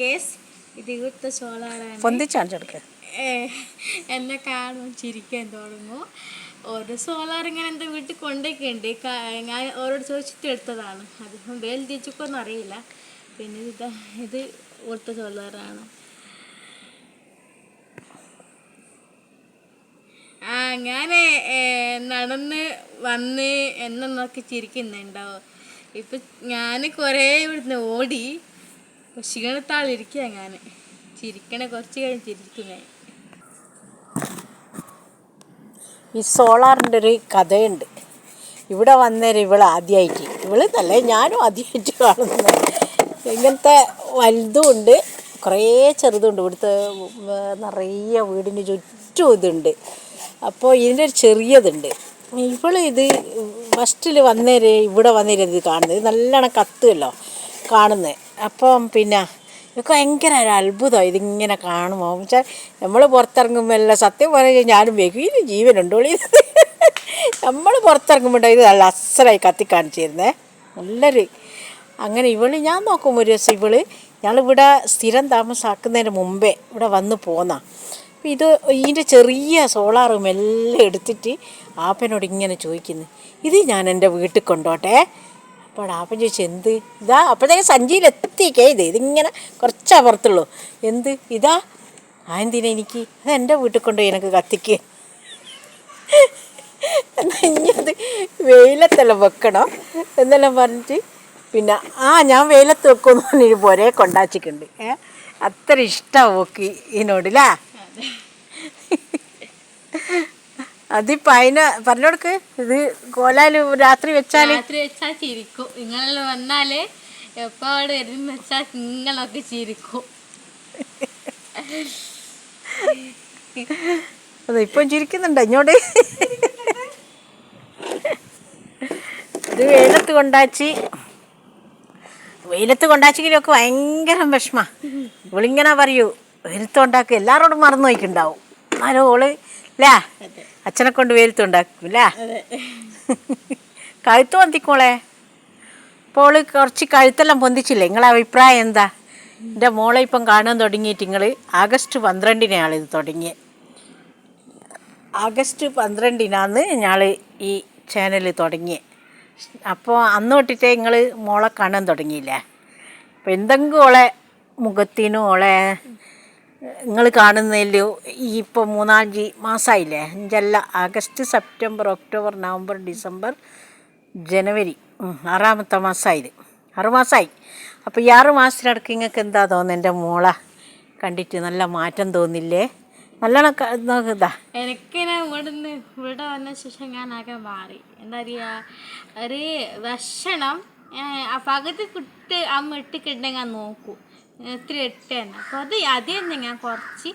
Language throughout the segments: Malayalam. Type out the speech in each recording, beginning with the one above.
കേസ് ഇത് ഇവിടുത്തെ സോളാറാണ് പൊന്തിച്ചാണിച്ചെടുക്കുക എന്നെ കാണും ചിരിക്കാൻ തുടങ്ങും. ഒരു സോളാർ ഇങ്ങനെ എന്റെ വീട്ടിൽ കൊണ്ടൊക്കെയുണ്ട് ഞാൻ ഓരോട് ചോദിച്ചിട്ട് എടുത്തതാണ്. അതിപ്പം വേൽ തിരിച്ചൊന്നും അറിയില്ല. പിന്നെ ഇത് ഇത് ഇവിടുത്തെ സോളാറാണ് ആ ഞാൻ നടന്ന് വന്ന് എന്നൊക്കെ നോക്കി ചിരിക്കുന്നുണ്ടാവും. ഇപ്പം ഞാൻ കുറേ ഇവിടുന്ന് ഓടി ക്ഷീണത്താളിരിക്കുക ഞാൻ. ചിരിക്കണ കുറച്ച് കഴിഞ്ഞ് ചിരിക്കും ഞാൻ. ഈ സോളാറിന്റെ ഒരു കഥയുണ്ട്. ഇവിടെ വന്നേരം ഇവൾ ആദ്യമായിട്ട് ഇവൾ നല്ല ഞാനും ആദ്യമായിട്ട് കാണുന്നത്. ഇങ്ങനത്തെ വലുതും ഉണ്ട് കുറേ ചെറുതുണ്ട് ഇവിടുത്തെ നിറയെ വീടിന് ചുറ്റും ഇതുണ്ട്. അപ്പോൾ ഇതിന്റെ ഒരു ചെറിയതുണ്ട്. ഇവൾ ഇത് ഫസ്റ്റിൽ വന്നേര് ഇവിടെ വന്നേര് ഇത് കാണുന്നത്. നല്ലോണം കത്തുമല്ലോ കാണുന്നത്. അപ്പം പിന്നെ ഇതൊക്കെ ഭയങ്കര ഒരു അത്ഭുതമായി ഇതിങ്ങനെ കാണുമ്പോൾ വെച്ചാൽ നമ്മൾ പുറത്തിറങ്ങുമ്പോൾ എല്ലാം സത്യം പറഞ്ഞു ഞാനും വെക്കും ജീവനുണ്ടോളി നമ്മൾ പുറത്തിറങ്ങുമ്പോൾ ഇത് നല്ല അസലായി കത്തി കാണിച്ചിരുന്നേ നല്ലൊരു അങ്ങനെ ഇവൾ ഞാൻ നോക്കുമ്പോൾ ഒരു ദിവസം ഇവൾ ഞങ്ങളിവിടെ സ്ഥിരം താമസാക്കുന്നതിന് മുമ്പേ ഇവിടെ വന്ന് പോന്ന. അപ്പം ഇത് ഇതിന്റെ ചെറിയ സോളാറും എല്ലാം എടുത്തിട്ട് ആപ്പനോട് ഇങ്ങനെ ചോദിക്കുന്നു ഇത് ഞാൻ എന്റെ വീട്ടിൽ കൊണ്ടോട്ടെ? അപ്പോൾ ആപ്പൻ ചോദിച്ചു എന്ത്? ഇതാ അപ്പോഴത്തേക്ക് സഞ്ചിയിലെത്തിക്കേ ഇത് ഇതിങ്ങനെ കുറച്ച് അപ്പുറത്തുള്ളൂ എന്ത്? ഇതാ? ആ എന്തിനാ എനിക്ക്? അത് എന്റെ വീട്ടിൽ കൊണ്ടുപോയി എനിക്ക് കത്തിക്ക്. എന്നാ ഇനി അത് വെയിലത്തെല്ലാം വെക്കണം എന്നെല്ലാം പറഞ്ഞിട്ട് പിന്നെ ആ ഞാൻ വെയിലത്ത് വെക്കുമെന്ന് പറഞ്ഞിട്ട് പോരെ കൊണ്ടാച്ചിട്ടുണ്ട് ഏ? അത്ര ഇഷ്ടമാണ് ഓക്ക് ഇതിനോടില്ലേ അതിപ്പോൾ പൈന പറഞ്ഞോടുക്ക്. ഇത് കോലാൽ രാത്രി വെച്ചാൽ രാത്രി വെച്ചാൽ ചിരിക്കും. നിങ്ങൾ വന്നാൽ എപ്പോ അവിടെ വരും വെച്ചാൽ നിങ്ങളൊക്കെ ചിരിക്കും. അത് ഇപ്പം ചിരിക്കുന്നുണ്ട്. ഇങ്ങോട്ട്. ഇത് വെയിലത്ത് കൊണ്ടാച്ചി. വെയിലത്ത് കൊണ്ടാച്ചെങ്കിലൊക്കെ ഭയങ്കര വിഷമ. ഇവളിങ്ങനെ പറയൂ. വെയിലത്ത് കൊണ്ടാക്കുക എല്ലാവരോടും മറന്നു നോക്കിണ്ടാവും എന്നാലും ഓൾ അല്ലേ അച്ഛനെ കൊണ്ട് വെയിലത്ത് ഉണ്ടാക്കും അല്ലേ കഴുത്ത് പൊന്തിക്കോളെ. ഇപ്പോൾ കുറച്ച് കഴുത്തെല്ലാം പൊന്തിച്ചില്ലേ? നിങ്ങളെ അഭിപ്രായം എന്താ? എന്റെ മോളെ ഇപ്പം കാണാൻ തുടങ്ങിയിട്ട് നിങ്ങൾ ആഗസ്റ്റ് പന്ത്രണ്ടിനാണ് ഇത് തുടങ്ങിയത് ആഗസ്റ്റ് പന്ത്രണ്ടിനാണ് ഞങ്ങൾ ഈ ചാനൽ തുടങ്ങിയത് അപ്പോൾ അന്ന് തൊട്ടിട്ടേ നിങ്ങൾ മോളെ കാണാൻ തുടങ്ങിയില്ലേ? അപ്പോൾ എന്തെങ്കിലും ഓളെ മുഖത്തിനും ഓളെ നിങ്ങൾ കാണുന്നതിൽ ഈ ഇപ്പോൾ മൂന്നാഞ്ച് മാസമായില്ലേ? അഞ്ചല്ല August September October November December January. ആറാമത്തെ മാസമായത്. ആറ് മാസമായി. അപ്പോൾ ഈ ആറ് മാസത്തിനടക്ക് നിങ്ങൾക്ക് എന്താ തോന്നുന്നത്? എന്റെ മോളെ കണ്ടിട്ട് നല്ല മാറ്റം തോന്നില്ലേ? നല്ലോണം എനിക്ക് ഇതാ. എനിക്കിനെ ഇവിടുന്ന് ഇവിടെ വന്ന ശേഷം ഞാൻ ആകെ മാറി. എന്താ പറയുക ഒരു ഭക്ഷണം പകുതി കുട്ടി അമ്മ ഇട്ടിട്ടുണ്ടെങ്കിൽ നോക്കൂ. എത്ര തന്നെ അപ്പോൾ അത് അതന്നെ ഞാൻ കുറച്ച്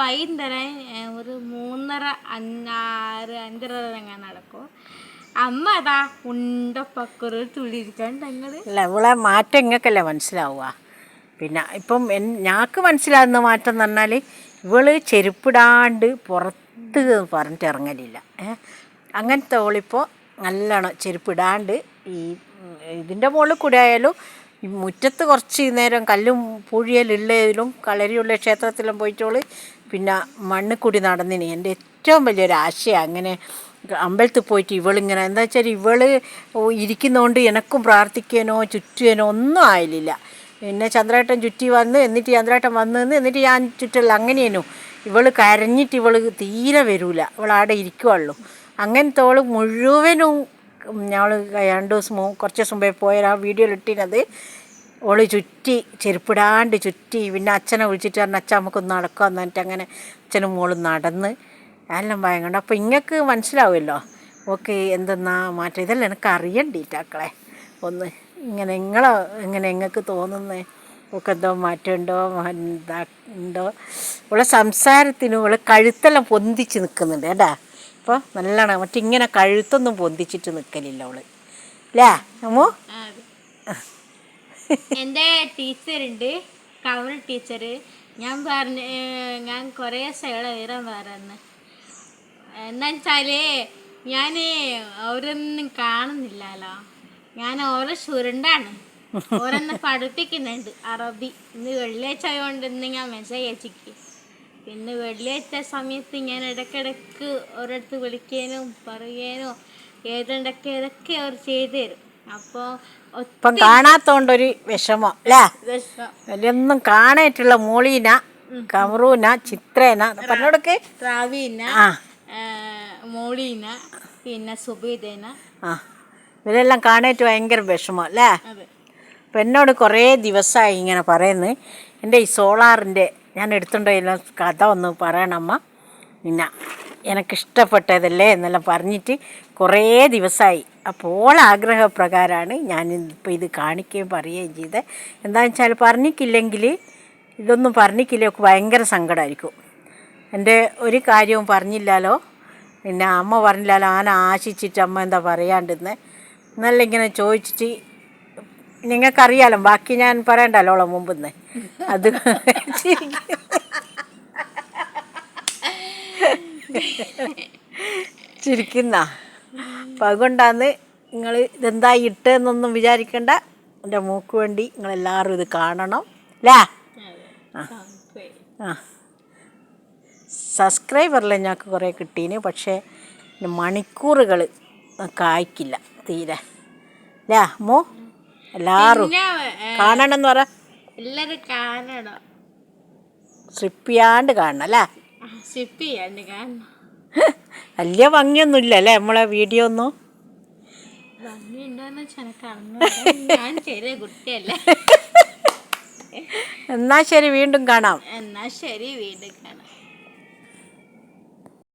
വൈകുന്നേരം ഒരു മൂന്നര അഞ്ചാറ് അഞ്ചര ഞാൻ നടക്കും. അമ്മ അതാ ഉണ്ടപ്പക്കുറു തുള്ളിയിരിക്കാണ്ട് ഞങ്ങൾ അല്ല ഇവളെ മാറ്റം ഇങ്ങക്കല്ലേ മനസ്സിലാവുക? പിന്നെ ഇപ്പം എൻ ഞങ്ങൾക്ക് മനസ്സിലാകുന്ന മാറ്റം എന്ന് പറഞ്ഞാൽ ഇവൾ ചെരുപ്പിടാണ്ട് പുറത്ത് പറഞ്ഞിട്ട് ഇറങ്ങലില്ല. അങ്ങനത്തെ ഓളിപ്പോൾ നല്ലോണം ചെരുപ്പിടാണ്ട് ഈ ഇതിന്റെ മുകളിൽ കൂടെ ആയാലും ഈ മുറ്റത്ത് കുറച്ച് നേരം കല്ലും പൂഴിയലുള്ളതിലും കളരിയുള്ള ക്ഷേത്രത്തിലും പോയിട്ടോൾ. പിന്നെ മണ്ണിക്കുടി കൂടി നടന്നിന്. എന്റെ ഏറ്റവും വലിയൊരു ആശയം അങ്ങനെ അമ്പലത്തിൽ പോയിട്ട് ഇവളിങ്ങനെ. എന്താ വെച്ചാൽ ഇവൾ ഇരിക്കുന്നതുകൊണ്ട് എനക്കും പ്രാർത്ഥിക്കാനോ ചുറ്റുവാനോ ഒന്നും ആയില്ല. പിന്നെ ചന്ദ്രേട്ടൻ ചുറ്റി വന്ന് എന്നിട്ട് ചന്ദ്രേട്ടൻ വന്ന് എന്നിട്ട് ഞാൻ ചുറ്റല്ല അങ്ങനെയേനു. ഇവൾ കരഞ്ഞിട്ട് ഇവൾ തീരെ വരൂല. ഇവൾ അവിടെ ഇരിക്കുവുള്ളൂ. അങ്ങനത്തെ ഓൾ മുഴുവനും ഞങ്ങൾ രണ്ട് ദിവസം കുറച്ച് ദിവസം മുമ്പേ പോയ ആ വീഡിയോയിൽ ഇട്ടിനത് ഓൾ ചുറ്റി ചെരുപ്പിടാണ്ട് ചുറ്റി പിന്നെ അച്ഛനെ വിളിച്ചിട്ട് പറഞ്ഞു അച്ഛൻ നമുക്കൊന്ന് നടക്കാമെന്ന് പറഞ്ഞിട്ട് അങ്ങനെ അച്ഛനും മോളും നടന്ന് എല്ലാം ഭയങ്കര അപ്പോൾ ഇങ്ങക്ക് മനസ്സിലാവുമല്ലോ. ഓക്കെ എന്തെന്നാ മാറ്റം? ഇതെല്ലാം എനിക്ക് അറിയണ്ടീറ്റാക്കളെ ഒന്ന് ഇങ്ങനെ നിങ്ങളോ ഇങ്ങനെ നിങ്ങൾക്ക് തോന്നുന്നേ ഒക്കെ എന്തോ മാറ്റമുണ്ടോ എന്താ ഉണ്ടോ? ഉള്ള സംസാരത്തിനും ഉള്ള കഴുത്തെല്ലാം പൊന്തിച്ച് നിൽക്കുന്നുണ്ട് കേട്ടാ. അപ്പോൾ നല്ലോണം മറ്റിങ്ങനെ കഴുത്തൊന്നും പൊന്തിച്ചിട്ട് നിൽക്കലില്ല അവൾ. അല്ലേ അമ്മോ? എന്റെ ടീച്ചറുണ്ട്. കവർ ടീച്ചർ ഞാൻ പറഞ്ഞ ഞാൻ കുറേ സൈഡ് പറയുന്നു എന്താ വെച്ചാൽ ഞാൻ അവരൊന്നും കാണുന്നില്ലല്ലോ. ഞാൻ ഓരോ ചുരുണ്ടാണ്. ഓരോന്ന് പഠിപ്പിക്കുന്നുണ്ട് അറബി. ഇന്ന് വെള്ളിയാഴ്ച ആയതുകൊണ്ട് ഇന്ന് ഞാൻ മെസ്സേജ് അയച്ചിക്ക്. പിന്നെ വെള്ളിയാഴ്ച സമയത്ത് ഞാൻ ഇടയ്ക്കിടയ്ക്ക് ഒരിടത്ത് വിളിക്കാനും പറയാനും ഏതുണ്ടൊക്കെ ഇതൊക്കെ അവർ ചെയ്തു തരും. അപ്പോൾ ഇപ്പം കാണാത്തോണ്ടൊരു വിഷമം അല്ലേ അതിലൊന്നും കാണായിട്ടുള്ള മോളീന കമറൂന ചിത്രേന പറഞ്ഞോടൊക്കെ. റാവീന മോളീന പിന്നെ സുബീദേന ആ. ഇവരെല്ലാം കാണായിട്ട് ഭയങ്കര വിഷമം അല്ലേ അപ്പം എന്നോട് കുറേ ദിവസമായി ഇങ്ങനെ പറയുന്നത്. എന്റെ ഈ സോളാറിന്റെ ഞാൻ എടുത്തുകൊണ്ടിരുന്ന കഥ ഒന്ന് പറയണമ്മ പിന്നെ എനിക്കിഷ്ടപ്പെട്ടതല്ലേ എന്നെല്ലാം പറഞ്ഞിട്ട് കുറേ ദിവസമായി അപ്പോൾ ആഗ്രഹപ്രകാരമാണ് ഞാൻ ഇപ്പോൾ ഇത് കാണിക്കുകയും പറയുകയും ചെയ്തത്. എന്താണെന്ന് വെച്ചാൽ പറഞ്ഞിട്ടില്ലെങ്കിൽ ഇതൊന്നും പറഞ്ഞിട്ടില്ല ഭയങ്കര സങ്കടമായിരിക്കും. എന്റെ ഒരു കാര്യവും പറഞ്ഞില്ലല്ലോ. പിന്നെ അമ്മ പറഞ്ഞില്ലല്ലോ ആന ആശിച്ചിട്ട് അമ്മ എന്താ പറയാണ്ടിരുന്നത് എന്നല്ല ഇങ്ങനെ ചോദിച്ചിട്ട് നിങ്ങൾക്കറിയാലോ ബാക്കി ഞാൻ പറയണ്ടല്ലോ ഓളെ മുമ്പെന്ന്. അത് ചിരിക്കുന്ന. അപ്പം അതുകൊണ്ടാണ് നിങ്ങൾ ഇതെന്താ ഇട്ടെന്നൊന്നും വിചാരിക്കണ്ട. എന്റെ മൂക്ക് വേണ്ടി നിങ്ങളെല്ലാവരും ഇത് കാണണം. അല്ലേ ആ. സബ്സ്ക്രൈബറിൽ ഞങ്ങൾക്ക് കുറേ കിട്ടീന് പക്ഷേ മണിക്കൂറുകൾ കായ്ക്കില്ല തീരെ. അല്ലേ അമ്മോ എല്ലാവരും കാണണം എന്ന് പറ. എല്ലാരും കാണണം. സ്ട്രിപ്പ് അല്ലേ? സിപ്പ് ചെയ്യാണ്ട് കാണണം. വലിയ ഭംഗിയൊന്നുമില്ല അല്ലേ? നമ്മളെ വീഡിയോ ഒന്നും? എന്നാ ശരി വീണ്ടും കാണാം. എന്നാ ശരി വീണ്ടും കാണാം.